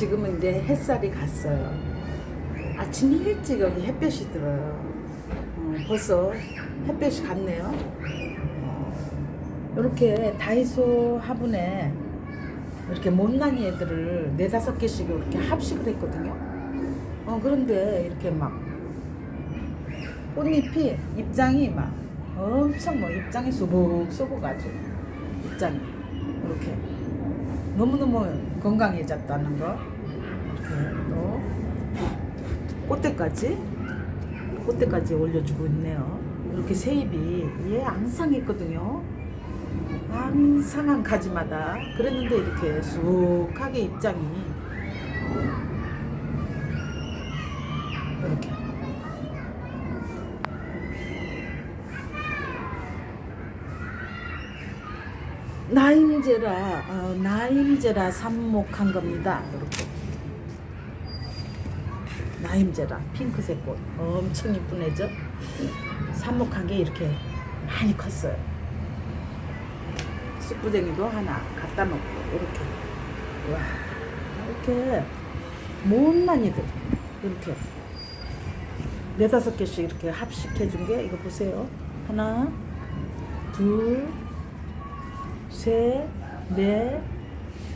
지금은 이제 햇살이 갔어요. 아침 일찍 여기 햇볕이 들어요. 어, 벌써 햇볕이 갔네요. 이렇게 다이소 화분에 이렇게 못난이 애들을 네다섯 개씩 이렇게 합식을 했거든요. 어, 그런데 이렇게 막 꽃잎이 입장이 막 엄청 뭐 입장이 수북 수북 아주 입장이 이렇게 너무너무 건강해졌다는 거. 또 꽃대까지 꽃대까지 올려주고 있네요. 이렇게 새잎이 얘 항상 있거든요. 항상 한 가지마다. 그랬는데 이렇게 쑥하게 입장이 이렇게 나임제라 어, 나임제라 삽목한 겁니다. 이렇게 나임제라 핑크색 꽃 엄청 이쁜 애죠. 삽목한 게 이렇게 많이 컸어요. 쑥부쟁이도 하나 갖다 놓고 이렇게 와 이렇게 못난이들 이렇게 네다섯 개씩 이렇게 합식해 준 게 이거 보세요. 하나 둘 셋, 넷,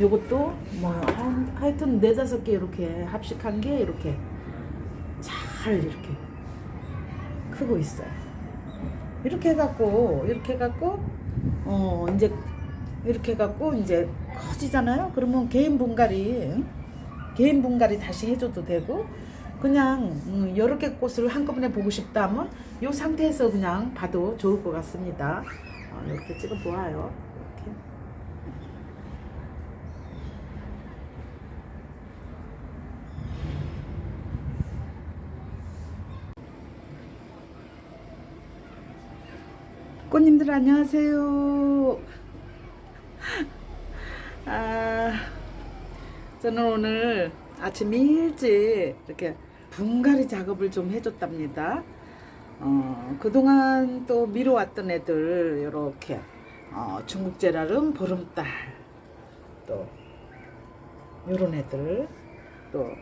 요것도 뭐 한, 하여튼 네 다섯 개 이렇게 합식한 게 이렇게 잘 이렇게 크고 있어요. 이렇게 해갖고 이렇게 해갖고 어 이제 이렇게 해갖고 이제 커지잖아요. 그러면 개인 분갈이 응? 개인 분갈이 다시 해줘도 되고 그냥 음, 여러 개 꽃을 한꺼번에 보고 싶다 하면 이 상태에서 그냥 봐도 좋을 것 같습니다. 어, 이렇게 찍어 보아요. 이렇게. 꽃님들 안녕하세요. 아, 저는 오늘 아침 일찍 이렇게 분갈이 작업을 좀 해줬답니다. 어, 그동안 또 미뤄왔던 애들 이렇게 어, 중국 제라름 보름달 또 요런 애들 또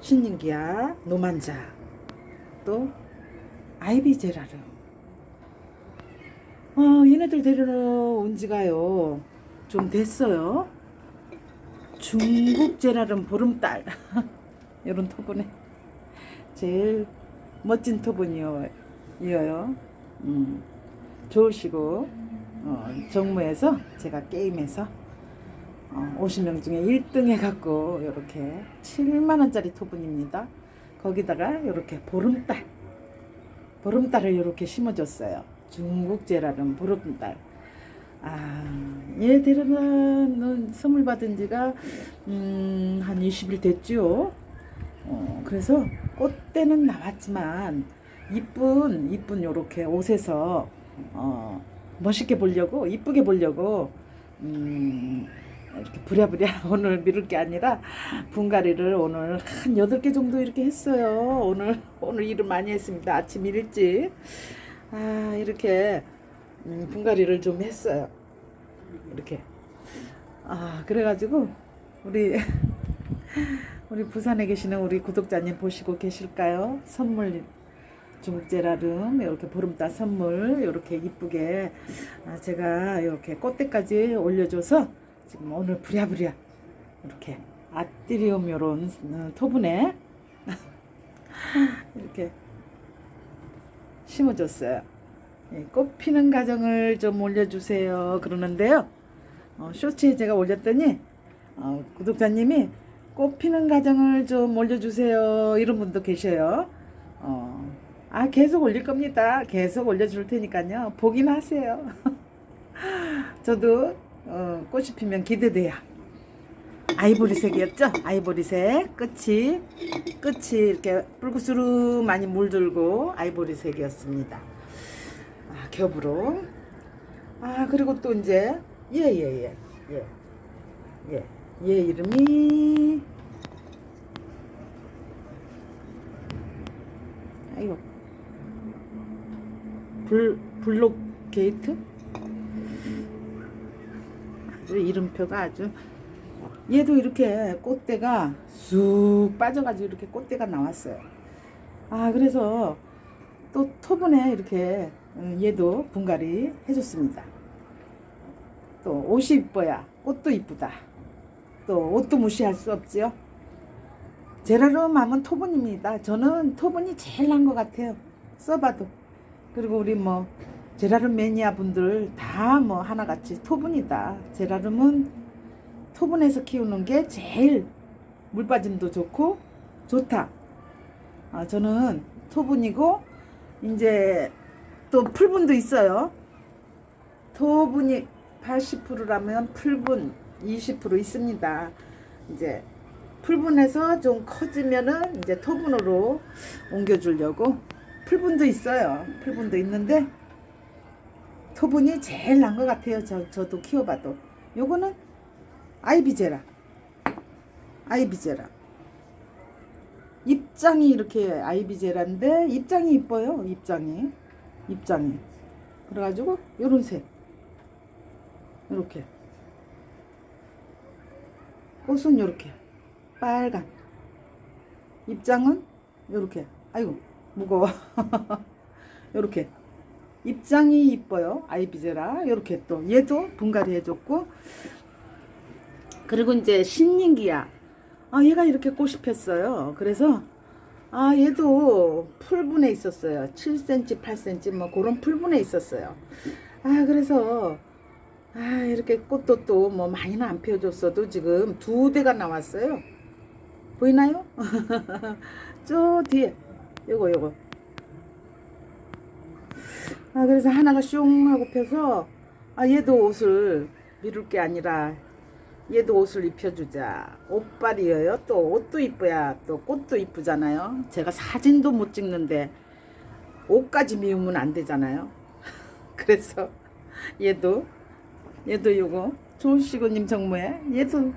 신nin기야 노만자 또 아이비 제라름 어, 얘네들 데려온 지가요. 좀 됐어요. 중국 제라름 보름달. 요런 토분에. 제일 멋진 토분이요 이어요. 음, 좋으시고 어, 정무에서 제가 게임에서 어, 50명 중에 1등 해갖고 이렇게 7만원짜리 토분입니다. 거기다가 이렇게 보름달 보름달을 이렇게 심어줬어요 중국 제라름 보름달 아, 얘들은 선물 받은 지가 음, 한 20일 됐죠. 어, 그래서 꽃대는 나왔지만 이쁜 이쁜 요렇게 옷에서 어, 멋있게 보려고 이쁘게 보려고 음, 이렇게 부랴부랴 오늘 미룰 게 아니라 분갈이를 오늘 한 여덟 개 정도 이렇게 했어요. 오늘 오늘 일을 많이 했습니다. 아침 일찍 아 이렇게 음, 분갈이를 좀 했어요. 이렇게. 아, 그래가지고, 우리, 우리 부산에 계시는 우리 구독자님 보시고 계실까요? 선물, 중국제라름, 이렇게 보름달 선물, 이렇게 이쁘게, 아, 제가 이렇게 꽃대까지 올려줘서, 지금 오늘 부랴부랴, 이렇게, 아띠리움 요런 어, 토분에, 이렇게 심어줬어요. 예, 꽃 피는 과정을 좀 올려주세요. 그러는데요. 어, 쇼츠에 제가 올렸더니 어, 구독자님이 꽃 피는 과정을 좀 올려주세요. 이런 분도 계셔요. 어, 아 계속 올릴 겁니다. 계속 올려줄 테니까요. 보긴 하세요. 저도 어, 꽃이 피면 기대돼요. 아이보리색이었죠? 아이보리색 끝이 끝이 이렇게 붉으스르 많이 물들고 아이보리색이었습니다. 아, 겹으로. 아, 그리고 또 이제, 예, 예, 예, 예, 예, 얘 이름이, 아이고, 불, 블록 게이트? 아주 이름표가 아주 얘도 이렇게 꽃대가 쑥 빠져가지고 이렇게 꽃대가 나왔어요. 아 그래서 또 토분에 이렇게 어, 얘도 분갈이 해줬습니다. 또 옷이 이뻐야 꽃도 이쁘다. 또 옷도 무시할 수 없지요. 제라름 하면 토분입니다. 저는 토분이 제일 난 것 같아요. 써봐도. 그리고 우리 뭐 제라름 매니아 분들 다 뭐 하나같이 토분이다. 제라름은 토분에서 키우는 게 제일 물 빠짐도 좋고 좋다. 아, 저는 토분이고 이제 또 풀분도 있어요. 토분이 80%라면 풀분 20% 있습니다. 이제 풀분에서 좀 커지면은 이제 토분으로 옮겨주려고 풀분도 있어요. 풀분도 있는데 토분이 제일 난 것 같아요. 저, 저도 키워봐도. 요거는 아이비제라. 아이비제라. 입장이 이렇게 아이비제라인데 입장이 이뻐요. 입장이. 입장이. 그래가지고 요런 색. 요렇게. 꽃은 요렇게. 빨간. 입장은 요렇게. 아이고 무거워. 요렇게. 입장이 이뻐요. 아이비제라. 요렇게 또 얘도 분갈이 해줬고 그리고 이제 신인기야. 아 얘가 이렇게 꽃이 폈어요. 그래서 아 얘도 풀분에 있었어요. 7cm, 8cm 뭐 그런 풀분에 있었어요. 아 그래서 아 이렇게 꽃도 또 뭐 많이는 안 피워줬어도 지금 두 대가 나왔어요. 보이나요? 저 뒤에 요거 요거 아 그래서 하나가 슝 하고 펴서 아 얘도 옷을 미룰 게 아니라 얘도 옷을 입혀주자. 옷빨이에요. 또 옷도 이뻐야 또 꽃도 이쁘잖아요. 제가 사진도 못 찍는데 옷까지 미우면 안 되잖아요. 그래서 얘도 얘도 요거 조시고님 정모에 얘도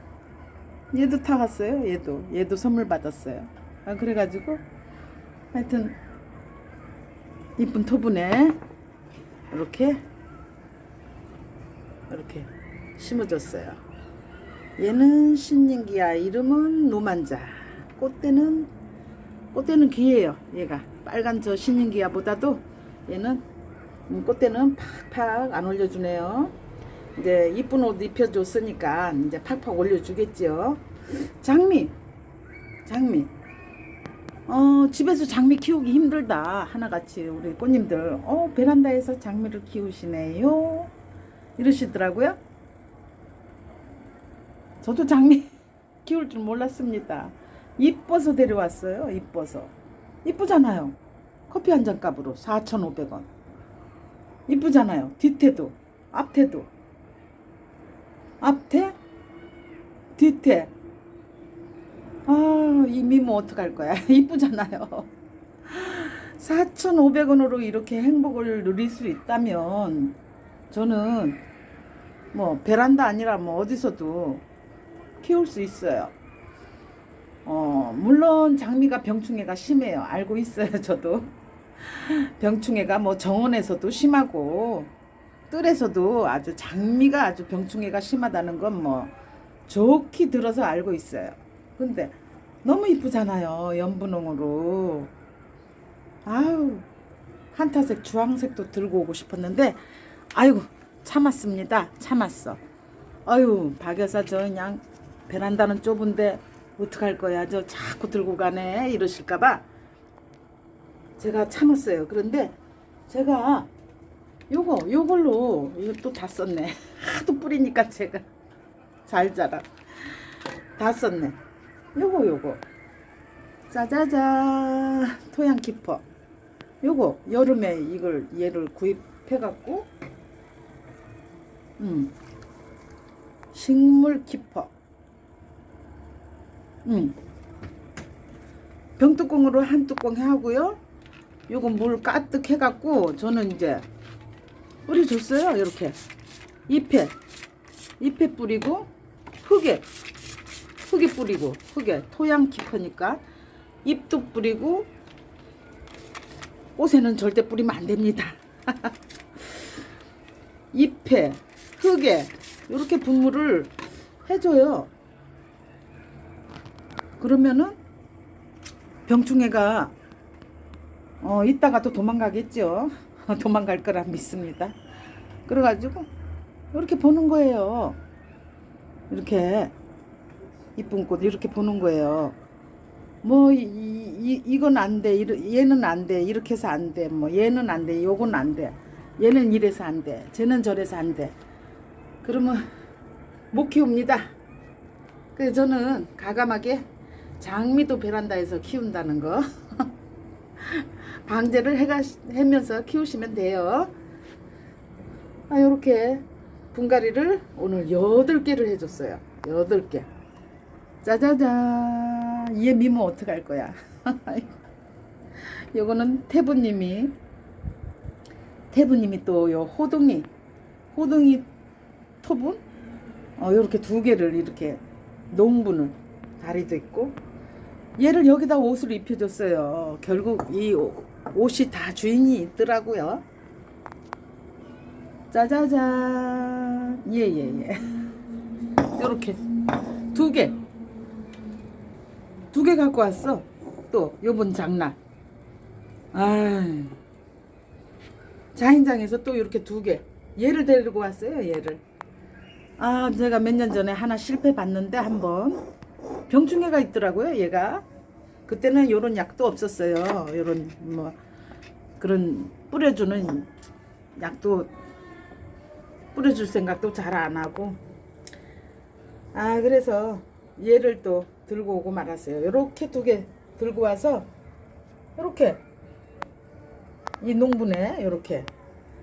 얘도 타갔어요. 얘도 얘도 선물 받았어요. 아 그래가지고 하여튼 이쁜 토분에 이렇게 이렇게 심어줬어요. 얘는 신nin기야. 이름은 노만자. 꽃대는 꽃대는 귀해요. 얘가 빨간 저 신nin기야보다도 얘는 음, 꽃대는 팍팍 안 올려주네요. 이제 이쁜 옷 입혀줬으니까 이제 팍팍 올려주겠죠. 장미, 장미. 어, 집에서 장미 키우기 힘들다. 하나같이 우리 꽃님들. 어, 베란다에서 장미를 키우시네요. 이러시더라고요. 저도 장미 키울 줄 몰랐습니다. 이뻐서 데려왔어요. 이뻐서. 이쁘잖아요. 커피 한 잔 값으로 4,500원. 이쁘잖아요. 뒤태도, 앞태도. 앞태, 뒤태. 아, 이 미모 어떡할 거야. 이쁘잖아요. 4,500원으로 이렇게 행복을 누릴 수 있다면 저는 뭐 베란다 아니라 뭐 어디서도 키울 수 있어요. 어, 물론 장미가 병충해가 심해요. 알고 있어요, 저도. 병충해가 뭐 정원에서도 심하고 뜰에서도 아주 장미가 아주 병충해가 심하다는 건 뭐 좋게 들어서 알고 있어요. 근데 너무 이쁘잖아요. 연분홍으로. 아우 한타색 주황색도 들고 오고 싶었는데 아이고 참았습니다. 참았어. 아유 박 여사 저 그냥 베란다는 좁은데 어떡할 거야 저 자꾸 들고 가네 이러실까봐 제가 참았어요. 그런데 제가 요거 요걸로 또다 썼네. 하도 뿌리니까 제가 잘 자라 다 썼네. 요거 요거. 짜자자 토양 키퍼 요거 여름에 이걸 얘를 구입해 갖고 음. 식물 키퍼 음. 병뚜껑으로 한 뚜껑 하고요. 요거 물 가득 해 갖고 저는 이제 뿌려줬어요 이렇게. 잎에. 잎에 뿌리고 흙에 흙에 뿌리고 흙에 토양 키퍼니까 잎도 뿌리고 꽃에는 절대 뿌리면 안 됩니다. 잎에 흙에 이렇게 분무를 해줘요. 그러면은 병충해가 어 이따가 또 도망가겠죠. 도망갈 거라 믿습니다. 그래가지고 이렇게 보는 거예요. 이렇게 이쁜 꽃 이렇게 보는 거예요. 뭐 이, 이, 이건 안 돼. 얘는 안 돼. 이렇게 해서 안 돼. 뭐 얘는 안 돼. 요건 안 돼. 얘는 이래서 안 돼. 쟤는 저래서 안 돼. 그러면 못 키웁니다. 그래서 저는 가감하게 장미도 베란다에서 키운다는 거 방제를 해가 하면서 키우시면 돼요. 아 요렇게 분갈이를 오늘 여덟 개를 해줬어요. 여덟 개. 짜자잔. 얘 미모 어떻게 할 거야? 요거는 태부님이 태부님이 또 요 호둥이 호둥이 토분 어 요렇게 두 개를 이렇게 농분을 다리도 있고 얘를 여기다 옷을 입혀줬어요. 결국 이 옷- 옷이 다 주인이 있더라고요. 짜자잔 예예예 요렇게 두 개. 두 개 갖고 왔어. 또 요번 장난. 아. 자인장에서 또 이렇게 두 개. 얘를 데리고 왔어요. 얘를. 아, 제가 몇 년 전에 하나 실패 봤는데 한번 병충해가 있더라고요. 얘가. 그때는 요런 약도 없었어요. 요런 뭐 그런 뿌려주는 약도 뿌려줄 생각도 잘 안 하고. 아, 그래서 얘를 또 들고 오고 말았어요. 요렇게 두 개 들고 와서 요렇게 이 농분에 요렇게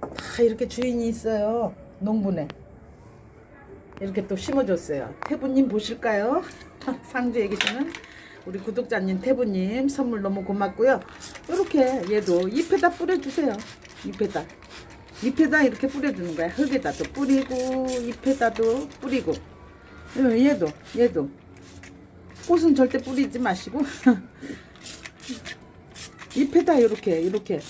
다 이렇게 주인이 있어요. 농분에 이렇게 또 심어줬어요. 태부님 보실까요? 상주에 계시는 우리 구독자님 태부님 선물 너무 고맙고요. 이렇게 얘도 잎에다 뿌려주세요. 잎에다 잎에다 이렇게 뿌려주는 거야. 흙에다도 뿌리고 잎에다도 뿌리고 어, 얘도 얘도 꽃은 절대 뿌리지 마시고 잎에다 이렇게 이렇게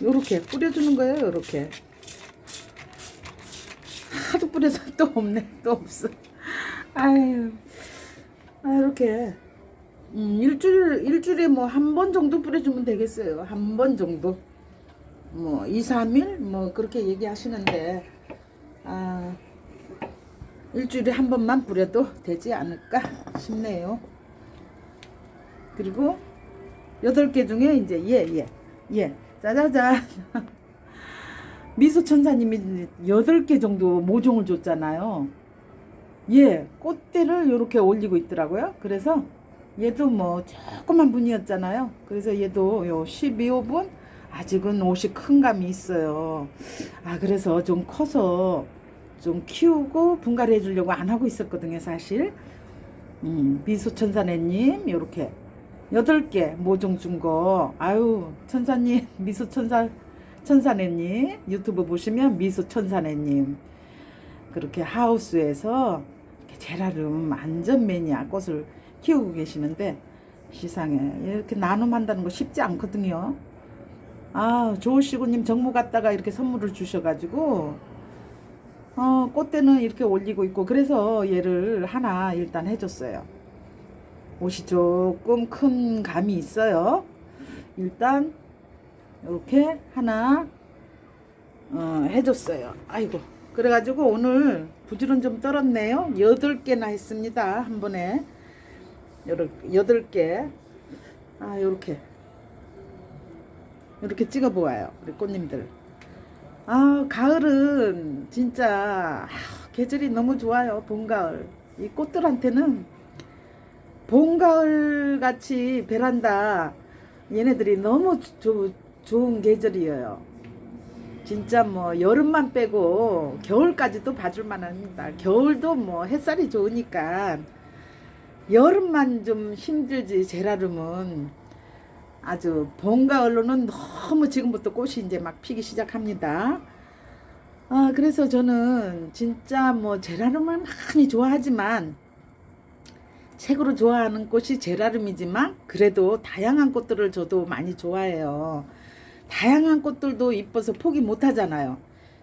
이렇게 뿌려주는 거예요. 이렇게 하도 뿌려서 또 없네. 또 없어. 아유, 아 이렇게 음, 일주일 일주일에 뭐 한 번 정도 뿌려주면 되겠어요. 한 번 정도. 뭐 2, 3일 뭐 그렇게 얘기하시는데 아 일주일에 한 번만 뿌려도 되지 않을까 싶네요. 그리고 여덟 개 중에 이제 예, 예, 예. 짜자잔. 미소 천사님이 여덟 개 정도 모종을 줬잖아요. 예, 꽃대를 이렇게 올리고 있더라고요. 그래서 얘도 뭐 조그만 분이었잖아요. 그래서 얘도 요 12호분 아직은 옷이 큰 감이 있어요. 아, 그래서 좀 커서 좀 키우고 분갈이 해주려고 안 하고 있었거든요, 사실. 음, 미소천사네님, 요렇게. 여덟 개 모종 준 거. 아유, 천사님, 미소천사, 천사네님. 유튜브 보시면 미소천사네님. 그렇게 하우스에서 제라름 안전 매니아 꽃을 키우고 계시는데 시상에 이렇게 나눔한다는 거 쉽지 않거든요. 아, 조시구님 정모 갔다가 이렇게 선물을 주셔가지고 어, 꽃대는 이렇게 올리고 있고 그래서 얘를 하나 일단 해줬어요. 옷이 조금 큰 감이 있어요. 일단 이렇게 하나 어, 해줬어요. 아이고 그래가지고 오늘 부지런 좀 떨었네요. 여덟 개나 했습니다. 한 번에 여덟, 개. 아 요렇게 이렇게 찍어 보아요. 우리 꽃님들. 아 가을은 진짜 아, 계절이 너무 좋아요. 봄 가을 이 꽃들한테는 봄 가을 같이 베란다 얘네들이 너무 조, 좋은 계절이에요. 진짜 뭐 여름만 빼고 겨울까지도 봐줄 만합니다. 겨울도 뭐 햇살이 좋으니까 여름만 좀 힘들지 제라름은 아주 봄 가을로는 너무 지금부터 꽃이 이제 막 피기 시작합니다. 아 그래서 저는 진짜 뭐 제라름을 많이 좋아하지만 책으로 좋아하는 꽃이 제라름이지만 그래도 다양한 꽃들을 저도 많이 좋아해요. 다양한 꽃들도 이뻐서 포기 못 하잖아요.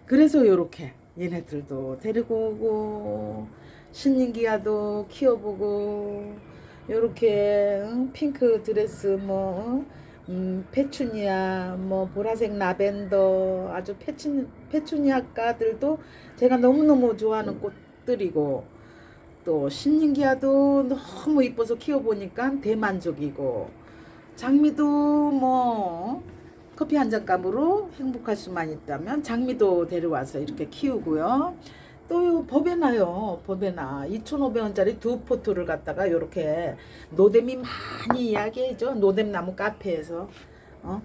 그래서 요렇게 얘네들도 데리고 오고 신인기야도 키워보고 요렇게 응? 핑크 드레스 뭐 음, 페추니아 뭐 보라색 라벤더 아주 페추, 페추니아가들도 제가 너무너무 좋아하는 꽃들이고 또 신인기야도 너무 이뻐서 키워보니까 대만족이고 장미도 뭐 커피 한 잔 값으로 행복할 수만 있다면 장미도 데려와서 이렇게 키우고요. 또 법에 나요. 법에 나 2,500원짜리 두 포트를 갖다가 이렇게 노뎀이 많이 이야기해줘. 노뎀 나무 카페에서 어?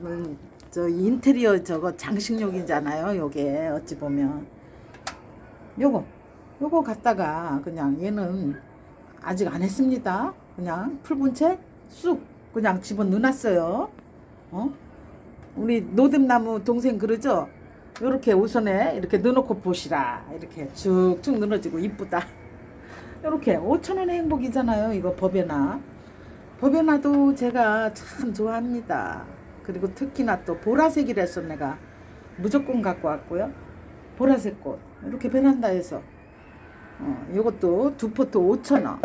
음, 저 인테리어 저거 장식용이잖아요. 요게 어찌 보면 요거 요거 갖다가 그냥 얘는 아직 안 했습니다. 그냥 풀분 채 쑥 그냥 집어 넣어놨어요. 어? 우리 노듬나무 동생 그러죠? 요렇게 우선에 이렇게 넣어놓고 보시라. 이렇게 쭉쭉 늘어지고 이쁘다. 요렇게 5천원의 행복이잖아요. 이거 법에나. 법에나도 제가 참 좋아합니다. 그리고 특히나 또 보라색이라서 내가 무조건 갖고 왔고요. 보라색 꽃. 이렇게 베란다에서. 어, 요것도 두 포트 5천원.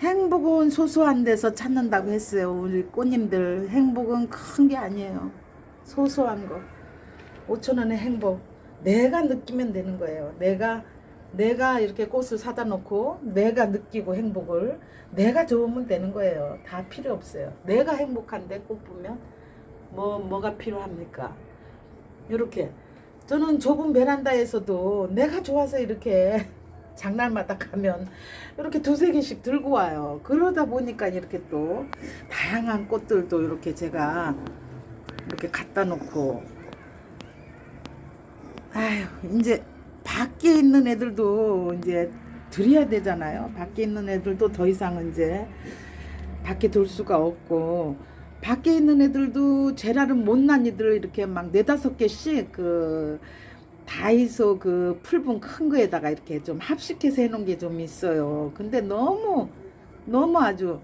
행복은 소소한 데서 찾는다고 했어요. 우리 꽃님들 행복은 큰 게 아니에요. 소소한 거. 5천 원의 행복. 내가 느끼면 되는 거예요. 내가 내가 이렇게 꽃을 사다 놓고 내가 느끼고 행복을 내가 좋으면 되는 거예요. 다 필요 없어요. 내가 행복한데 꽃 보면 뭐 뭐가 필요합니까? 이렇게 저는 좁은 베란다에서도 내가 좋아서 이렇게 장날마다 가면 이렇게 두세 개씩 들고 와요. 그러다 보니까 이렇게 또 다양한 꽃들도 이렇게 제가 이렇게 갖다 놓고 아휴 이제 밖에 있는 애들도 이제 드려야 되잖아요. 밖에 있는 애들도 더 이상은 이제 밖에 둘 수가 없고 밖에 있는 애들도 제라름 못난 이들 이렇게 막 네다섯 개씩 그 다이소 그 풀분 큰 거에다가 이렇게 좀 합식해서 해놓은 게 좀 있어요. 근데 너무 너무 아주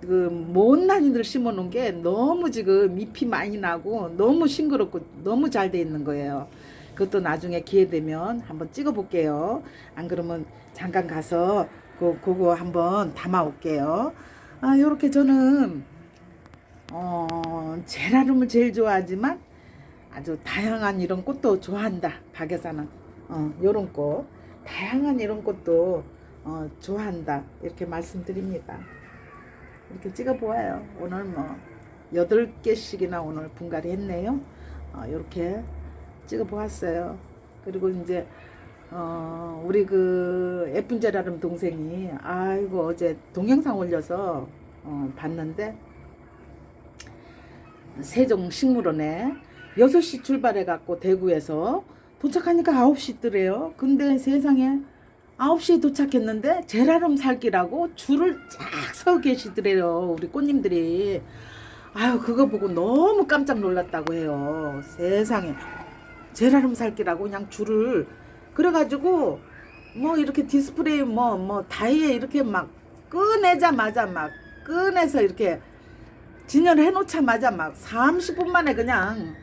그 못난 이들 심어놓은 게 너무 지금 잎이 많이 나고 너무 싱그럽고 너무 잘 돼 있는 거예요. 그것도 나중에 기회 되면 한번 찍어 볼게요. 안 그러면 잠깐 가서 그 그거 한번 담아 올게요. 아 요렇게 저는 어 제라름을 제일 좋아하지만 아주 다양한 이런 꽃도 좋아한다. 박에서는 어 요런 꽃 다양한 이런 꽃도 어 좋아한다. 이렇게 말씀드립니다. 이렇게 찍어보아요. 오늘 뭐 여덟 개씩이나 오늘 분갈이 했네요. 어, 이렇게 찍어 보았어요. 그리고 이제 어, 우리 그 예쁜 제라름 동생이 아이고 어제 동영상 올려서 어, 봤는데 세종 식물원에 6시 출발해 갖고 대구에서 도착하니까 9시 뜨래요. 근데 세상에 9시에 도착했는데 제라름 살기라고 줄을 쫙 서 계시더래요. 우리 꽃님들이. 아유, 그거 보고 너무 깜짝 놀랐다고 해요. 세상에. 제라름 살기라고 그냥 줄을. 그래가지고, 뭐 이렇게 디스플레이 뭐, 뭐, 다이에 이렇게 막 꺼내자마자 막 꺼내서 이렇게 진열해 놓자마자 막 30분 만에 그냥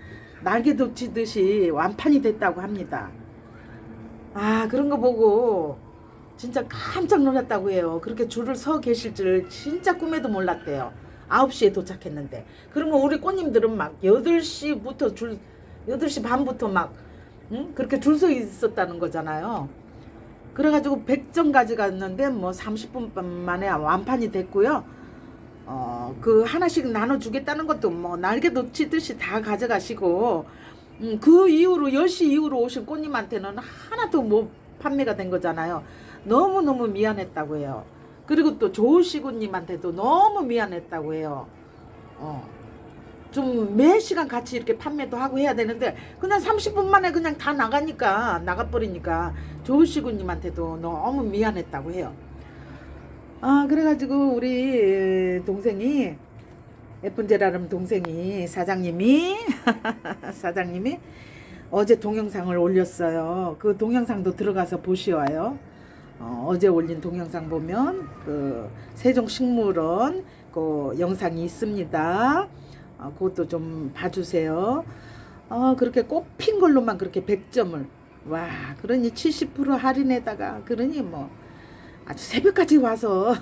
날개 돋치듯이 완판이 됐다고 합니다. 아, 그런 거 보고 진짜 깜짝 놀랐다고 해요. 그렇게 줄을 서 계실 줄 진짜 꿈에도 몰랐대요. 9시에 도착했는데. 그러면 우리 꽃님들은 막 8시부터 줄, 8시 반부터 막, 응? 그렇게 줄 서 있었다는 거잖아요. 그래가지고 100점 가져갔는데 뭐 30분 만에 완판이 됐고요. 어, 그 하나씩 나눠주겠다는 것도 뭐 날개 놓치듯이 다 가져가시고, 음, 그 이후로 10시 이후로 오신 꽃님한테는 하나도 뭐 판매가 된 거잖아요. 너무너무 미안했다고 해요. 그리고 또 조시구님한테도 너무 미안했다고 해요. 어. 좀 매 시간 같이 이렇게 판매도 하고 해야 되는데 그냥 30분 만에 그냥 다 나가니까 나가버리니까 조시구님한테도 너무 미안했다고 해요. 아 그래가지고 우리 동생이 예쁜 제라름 동생이 사장님이 사장님이 어제 동영상을 올렸어요. 그 동영상도 들어가서 보시와요. 어, 어제 올린 동영상 보면 그 세종식물원 그 영상이 있습니다. 어, 그것도 좀 봐주세요. 어, 그렇게 꽃 핀 걸로만 그렇게 100점을. 와, 그러니 70% 할인에다가, 그러니 뭐, 아주 새벽까지 와서,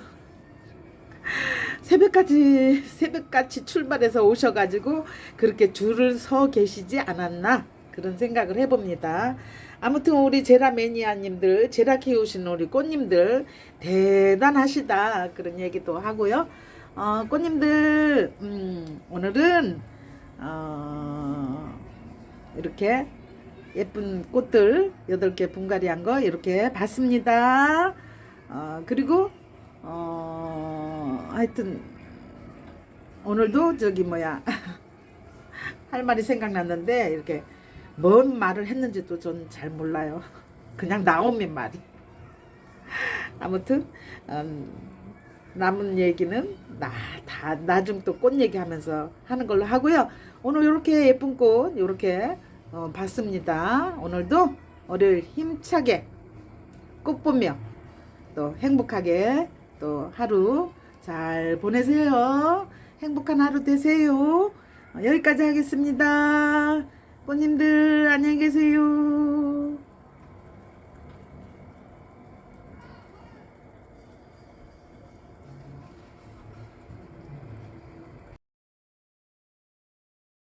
새벽까지, 새벽같이 출발해서 오셔가지고, 그렇게 줄을 서 계시지 않았나? 그런 생각을 해봅니다. 아무튼 우리 제라 매니아님들, 제라 키우시는 우리 꽃님들, 대단하시다. 그런 얘기도 하고요. 어, 꽃님들, 음, 오늘은, 어, 이렇게 예쁜 꽃들 여덟 개 분갈이 한 거 이렇게 봤습니다. 어, 그리고 어, 하여튼 오늘도 저기 뭐야 할 말이 생각났는데 이렇게 뭔 말을 했는지도 전 잘 몰라요. 그냥 나오면 말이. 아무튼 음, 남은 얘기는 나 다 나중 또 꽃 얘기하면서 하는 걸로 하고요. 오늘 이렇게 예쁜 꽃 이렇게 어, 봤습니다. 오늘도 월요일 힘차게 꽃 보며 또 행복하게 또 하루 잘 보내세요. 행복한 하루 되세요. 어, 여기까지 하겠습니다. 꽃님들 안녕히 계세요.